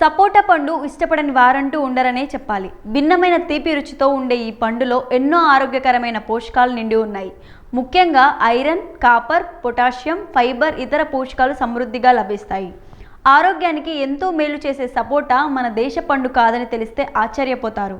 సపోటా పండు ఇష్టపడని వారంటూ ఉండరనే చెప్పాలి. భిన్నమైన తీపి రుచితో ఉండే ఈ పండులో ఎన్నో ఆరోగ్యకరమైన పోషకాలు నిండి ఉన్నాయి. ముఖ్యంగా ఐరన్ కాపర్ పొటాషియం ఫైబర్ ఇతర పోషకాలు సమృద్ధిగా లభిస్తాయి. ఆరోగ్యానికి ఎంతో మేలు చేసే సపోటా మన దేశ పండు కాదని తెలిస్తే ఆశ్చర్యపోతారు.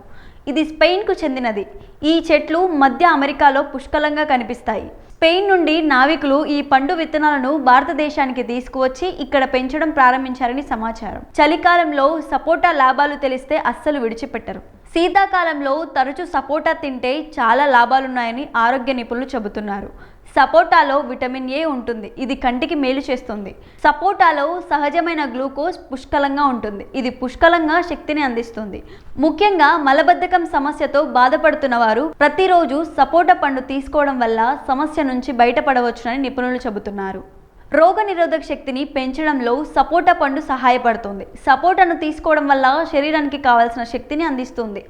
ఇది స్పెయిన్కు చెందినది. ఈ చెట్లు మధ్య అమెరికాలో పుష్కలంగా కనిపిస్తాయి. స్పెయిన్ నుండి నావికులు ఈ పండు విత్తనాలను భారతదేశానికి తీసుకువచ్చి ఇక్కడ పెంచడం ప్రారంభించారని సమాచారం. చలికాలంలో సపోటా లాభాలు తెలిస్తే అస్సలు విడిచిపెట్టరు. శీతాకాలంలో తరచూ సపోటా తింటే చాలా లాభాలున్నాయని ఆరోగ్య నిపుణులు చెబుతున్నారు. సపోటాలో విటమిన్ ఏ ఉంటుంది. ఇది కంటికి మేలు చేస్తుంది. సపోటాలో సహజమైన గ్లూకోజ్ పుష్కలంగా ఉంటుంది. ఇది పుష్కలంగా శక్తిని అందిస్తుంది. ముఖ్యంగా మలబద్ధకం సమస్యతో బాధపడుతున్న వారు ప్రతిరోజు సపోటా పండు తీసుకోవడం వల్ల సమస్య నుంచి బయటపడవచ్చునని నిపుణులు చెబుతున్నారు. రోగనిరోధక శక్తిని పెంచడంలో సపోటా పండు సహాయపడుతుంది. సపోటాను తీసుకోవడం వల్ల శరీరానికి కావాల్సిన శక్తిని అందిస్తుంది.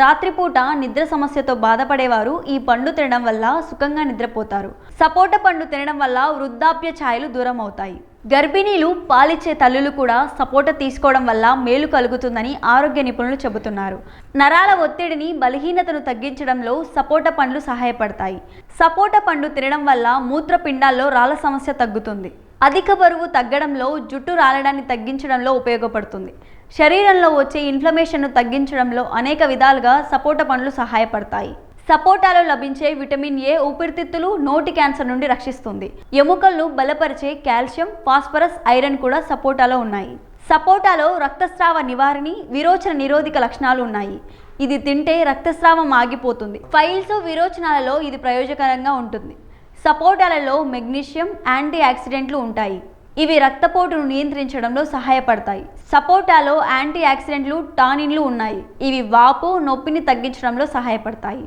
రాత్రిపూట నిద్ర సమస్యతో బాధపడేవారు ఈ పండు తినడం వల్ల సుఖంగా నిద్రపోతారు. సపోటా పండు తినడం వల్ల వృద్ధాప్య ఛాయలు దూరం అవుతాయి గర్భిణీలు పాలిచ్చే తల్లులు కూడా సపోటా తీసుకోవడం వల్ల మేలు కలుగుతుందని ఆరోగ్య నిపుణులు చెబుతున్నారు. నరాల ఒత్తిడిని బలహీనతను తగ్గించడంలో సపోటా పండ్లు సహాయపడతాయి. సపోటా పండు తినడం వల్ల మూత్రపిండాల్లో రాళ్ళ సమస్య తగ్గుతుంది. అధిక బరువు తగ్గడంలో జుట్టు రాలడాన్ని తగ్గించడంలో ఉపయోగపడుతుంది. శరీరంలో వచ్చే ఇన్ఫ్లమేషన్ను తగ్గించడంలో అనేక విధాలుగా సపోటా పండ్లు సహాయపడతాయి. సపోటాలో లభించే విటమిన్ ఏ ఊపిరితిత్తులు నోటి క్యాన్సర్ నుండి రక్షిస్తుంది. ఎముకలను బలపరిచే కాల్షియం ఫాస్ఫరస్ ఐరన్ కూడా సపోటాలో ఉన్నాయి. సపోటాలో రక్తస్రావ నివారిణి విరోచన నిరోధక లక్షణాలు ఉన్నాయి. ఇది తింటే రక్తస్రావం ఆగిపోతుంది. ఫైల్స్ విరోచనాలలో ఇది ప్రయోజకరంగా ఉంటుంది. సపోటాలలో మెగ్నీషియం యాంటీ ఆక్సిడెంట్లు ఉంటాయి. ఇవి రక్తపోటును నియంత్రించడంలో సహాయపడతాయి. సపోటాలో యాంటీ ఆక్సిడెంట్లు టానిన్లు ఉన్నాయి. ఇవి వాపు నొప్పిని తగ్గించడంలో సహాయపడతాయి.